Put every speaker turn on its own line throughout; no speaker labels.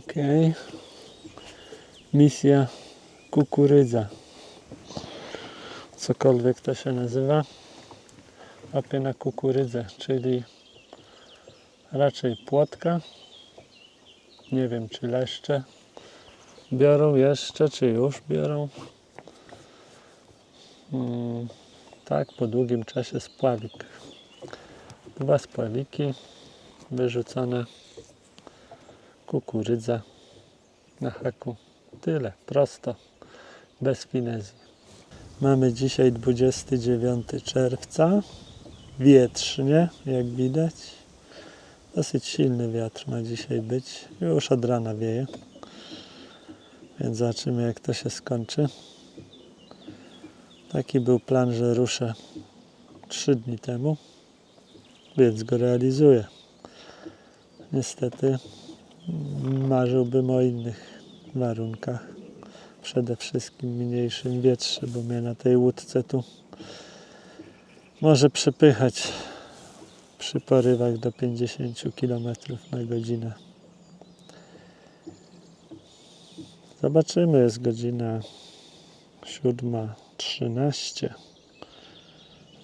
Okej. Misja kukurydza. Cokolwiek to się nazywa. Łapie na kukurydzę, czyli raczej płotka. Nie wiem czy leszcze biorą jeszcze, czy już biorą. Mm, tak, po długim czasie spławik. Dwa spławiki wyrzucone kukurydza na haku. Tyle, prosto, bez finezji. Mamy dzisiaj 29 czerwca. Wietrznie, jak widać. Dosyć silny wiatr ma dzisiaj być. Już od rana wieje. Więc zobaczymy, jak to się skończy. Taki był plan, że ruszę 3 dni temu, więc go realizuję. Niestety marzyłbym o innych warunkach. Przede wszystkim mniejszym wietrze, bo mnie na tej łódce tu może przepychać przy porywach do 50 km na godzinę. Zobaczymy, jest godzina 7.13.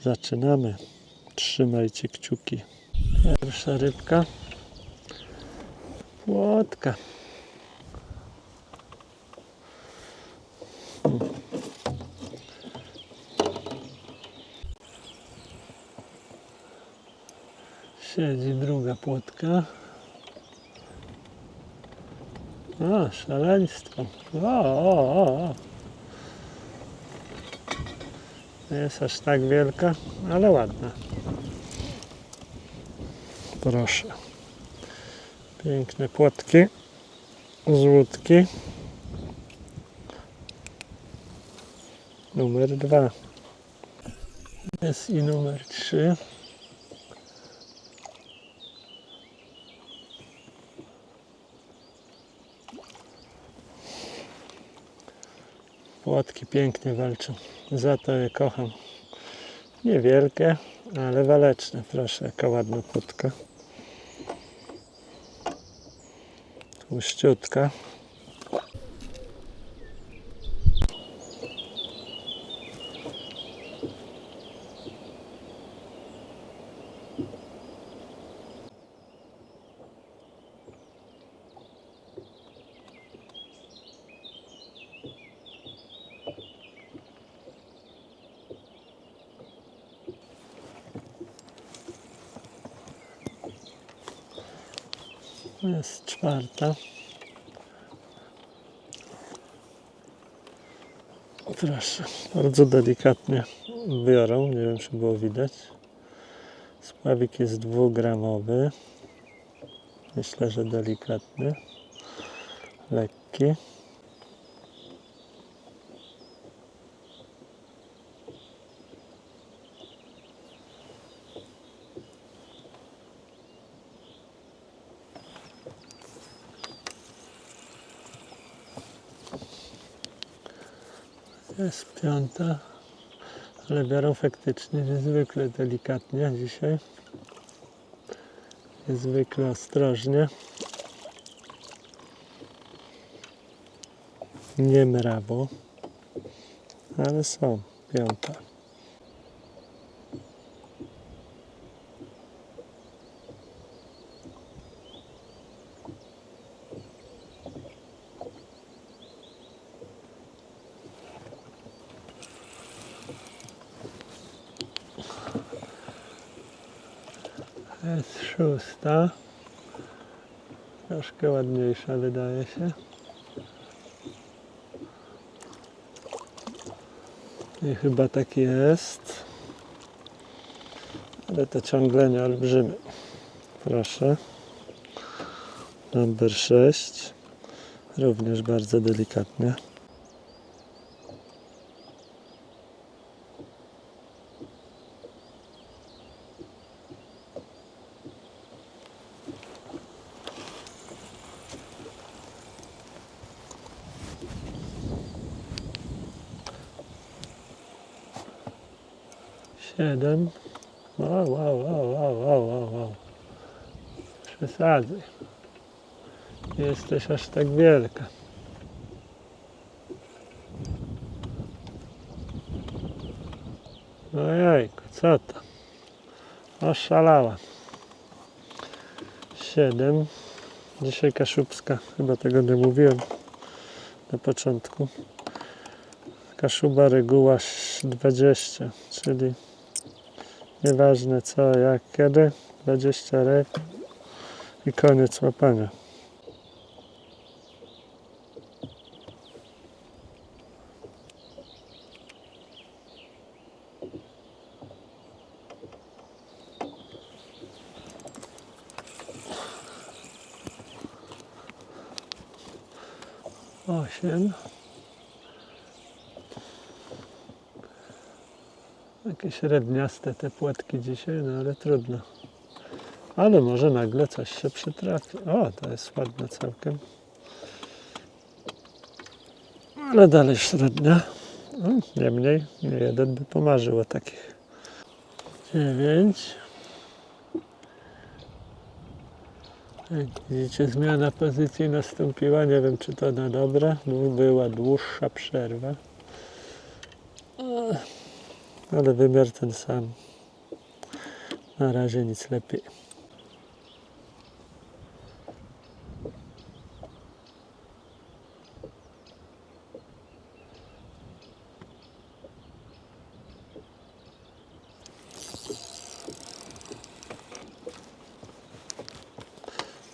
Zaczynamy. Trzymajcie kciuki. Pierwsza rybka. Płotka. Siedzi druga płotka. O, szaleństwo. O, o, o. Nie jest aż tak wielka, ale ładna. Proszę. Piękne płotki z łódki. Numer dwa. Jest i numer trzy. Płotki pięknie walczą. Za to je kocham. Niewielkie, ale waleczne. Proszę, jaka ładna płotka. Tłuściutka. To jest czwarta. Proszę, bardzo delikatnie biorą, nie wiem czy było widać. Spławik jest dwugramowy. Myślę, że delikatny. Lekki. Jest piąta, ale biorą faktycznie niezwykle delikatnie dzisiaj. Niezwykle ostrożnie. Nie mrawo, ale są. Piąta. Jest szósta. Troszkę ładniejsza wydaje się. I chyba tak jest. Ale to ciągle nie olbrzymy. Proszę. Number 6. Również bardzo delikatnie. Siedem. Wow, wow, wow, wow, wow, wow. Przesadzaj. Jesteś aż tak wielka. Ojejku, co to? Oszalała. Siedem. Dzisiaj kaszubska, chyba tego nie mówiłem na początku. Kaszuba reguła ś- 20, czyli nieważne co, jak, kiedy, 20 ryb i koniec łapania. Osiem. Jakieś średniaste te płatki dzisiaj, no ale trudno. Ale może nagle coś się przytrafi. O, to jest ładne całkiem. Ale dalej średnia. No, niemniej, nie jeden by pomarzył o takich. Dziewięć. Jak widzicie, zmiana pozycji nastąpiła. Nie wiem, czy to na dobre. Była dłuższa przerwa. Ale wymiar ten sam. Na razie nic lepiej.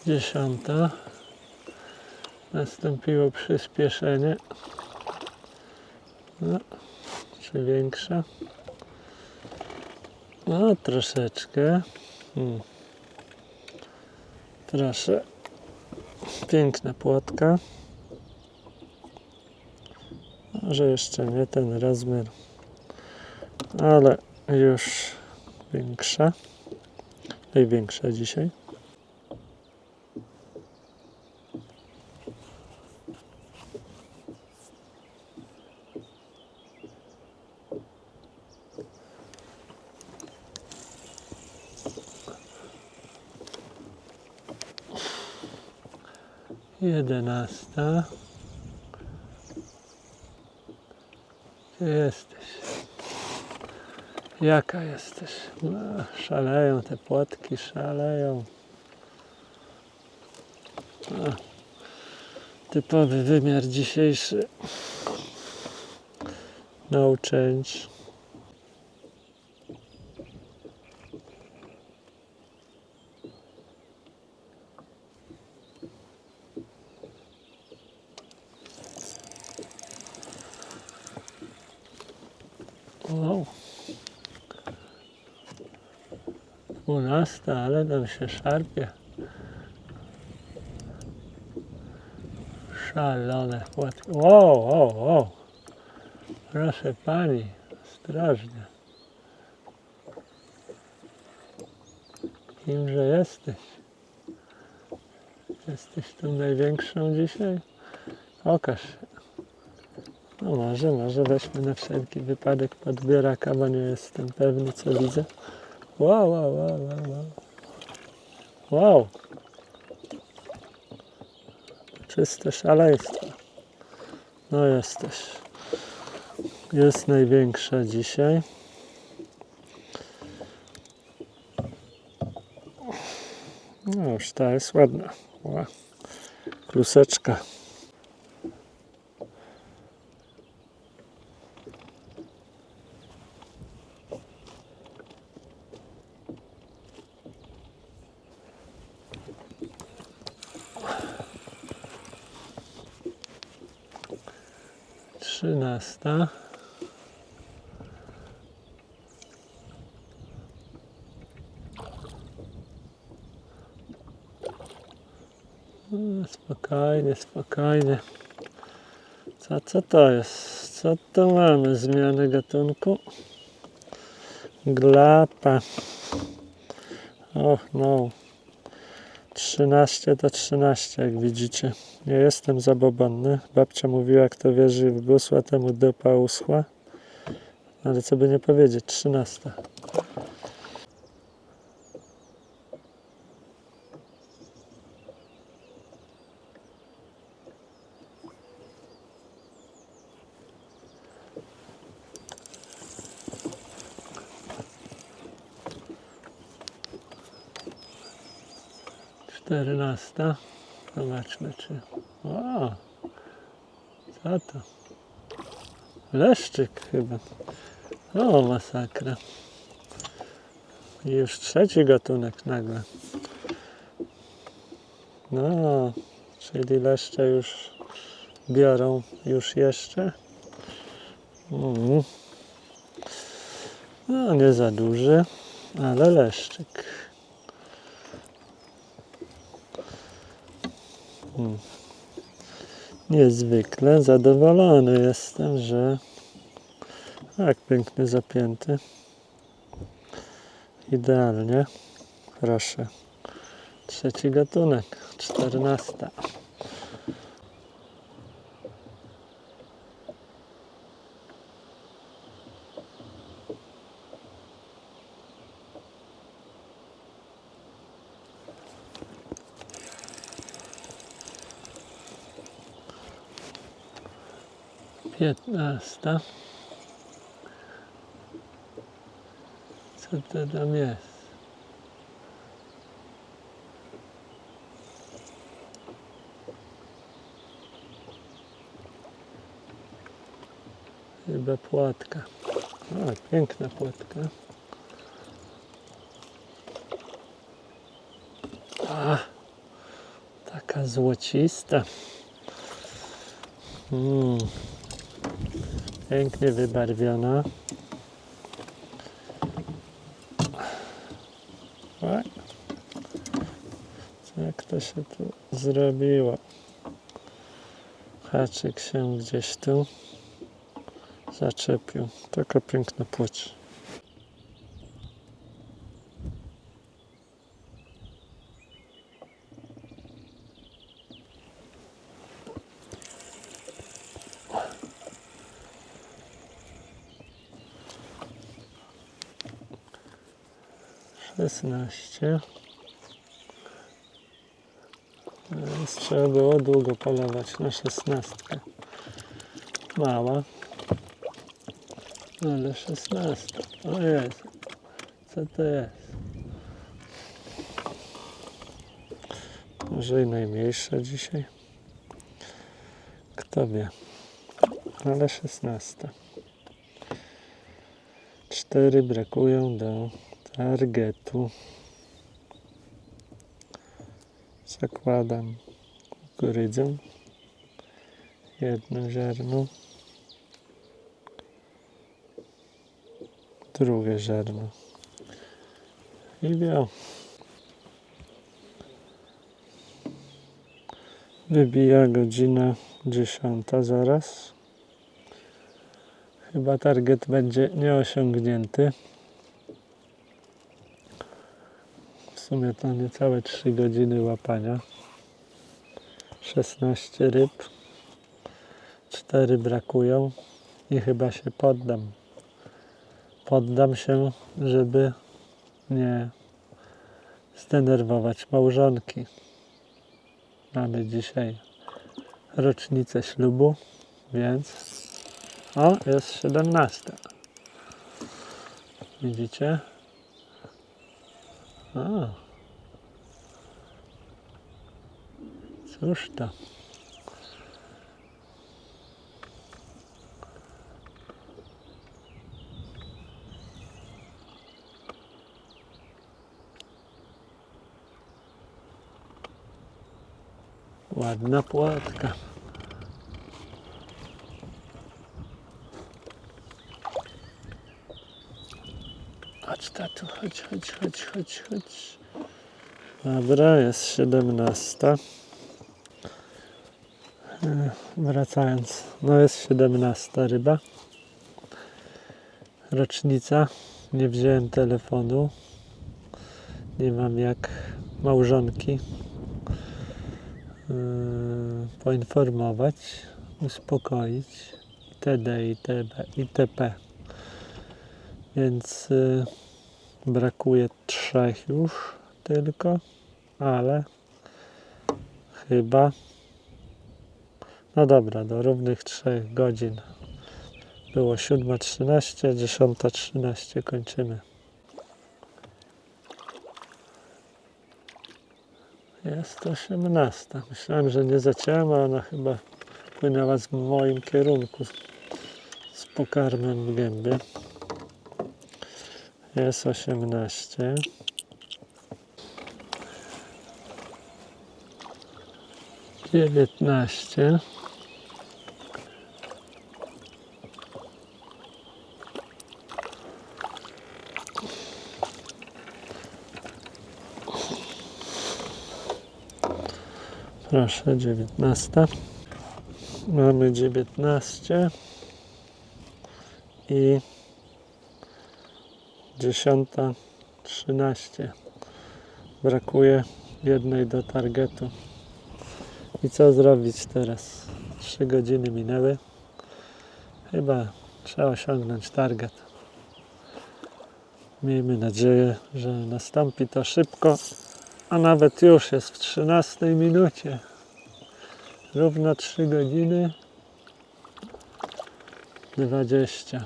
Dziesiąta. Nastąpiło przyspieszenie. No, czy większa? No, troszeczkę. Hmm. Proszę. Piękna płotka. Może jeszcze nie ten rozmiar, ale już większa. Największa dzisiaj. Jedenasta. Gdzie jesteś? Jaka jesteś? No, szaleją te płotki, szaleją. A, typowy wymiar dzisiejszy. No change. Wow. Dwunasta, ale tam się szarpie. Szalone płatki. Wow, wow. Proszę pani, ostrożnie. Kimże jesteś? Jesteś tą największą dzisiaj? Okaż się. No może, może weźmy na wszelki wypadek podbieraka, bo nie jestem pewny co widzę. Wow, wow, wow, wow, wow. Wow. Czyste szaleństwo. No jesteś. Jest największa dzisiaj. No już ta jest ładna. Ła. Kluseczka. Trzynasta. No, Spokojnie, spokojnie. Co, co to jest? Co to mamy? Zmiany gatunku? Glapa. Och no. 13 to 13, jak widzicie. Nie jestem zabobonny. Babcia mówiła, kto wierzy w gusła, temu dupa uschła. Ale co by nie powiedzieć, 13. 14. Zobaczmy czy. O! Co to? Leszczyk chyba. O, masakra. I już trzeci gatunek nagle. No, czyli leszcze już biorą już jeszcze. Mm. No, nie za duży, ale leszczyk. Mm. Niezwykle zadowolony jestem, że tak piękny zapięty. Idealnie. Proszę. Trzeci gatunek. Czternasta. Piętnasta. Co to tam jest? Chyba płatka. O, piękna płatka. A, taka złocista. Mm. Pięknie wybarwiona. Co- Jak to się tu zrobiło? Haczyk się gdzieś tu zaczepił. Taka piękna płeć. Szesnaście. Więc trzeba było długo polować na szesnastkę. Mała. Ale szesnasta. O jest. Co to jest? Może i najmniejsza dzisiaj? Kto wie. Ale szesnasta. Cztery brakują do targetu. Zakładam kukurydzę. Jedno ziarno. Drugie ziarno. I biał. Wybija godzina dziesiąta zaraz. Chyba target będzie nieosiągnięty. W sumie to niecałe 3 godziny łapania. 16 ryb. 4 brakują i chyba się poddam. Poddam się, żeby nie zdenerwować małżonki. Mamy dzisiaj rocznicę ślubu, więc o, jest 17. Widzicie? O. Cóż to? Ładna płatka. Chodź tatu, chodź, chodź, chodź, chodź, chodź. Dobra, jest 17. E, Wracając, no jest 17 ryba. Rocznica. Nie wziąłem telefonu. Nie mam jak małżonki yy, poinformować, uspokoić itd. itd. itp. Więc yy, brakuje trzech już tylko, ale chyba no dobra, do równych trzech godzin było 7.13, 10.13 kończymy. Jest 18. Myślałem, że nie zacięłam, a ona chyba płynęła w moim kierunku z pokarmem w gębie. Jest 18. Dziewiętnaście. Proszę, dziewiętnasta. Mamy dziewiętnaście i dziesiąta trzynaście. Brakuje jednej do targetu. I co zrobić teraz? Trzy godziny minęły. Chyba trzeba osiągnąć target. Miejmy nadzieję, że nastąpi to szybko, a nawet już jest w 13 minucie. Równo 3 godziny 20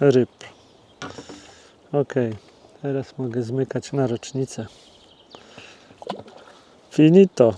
ryb. Ok, teraz mogę zmykać na rocznicę. Finito.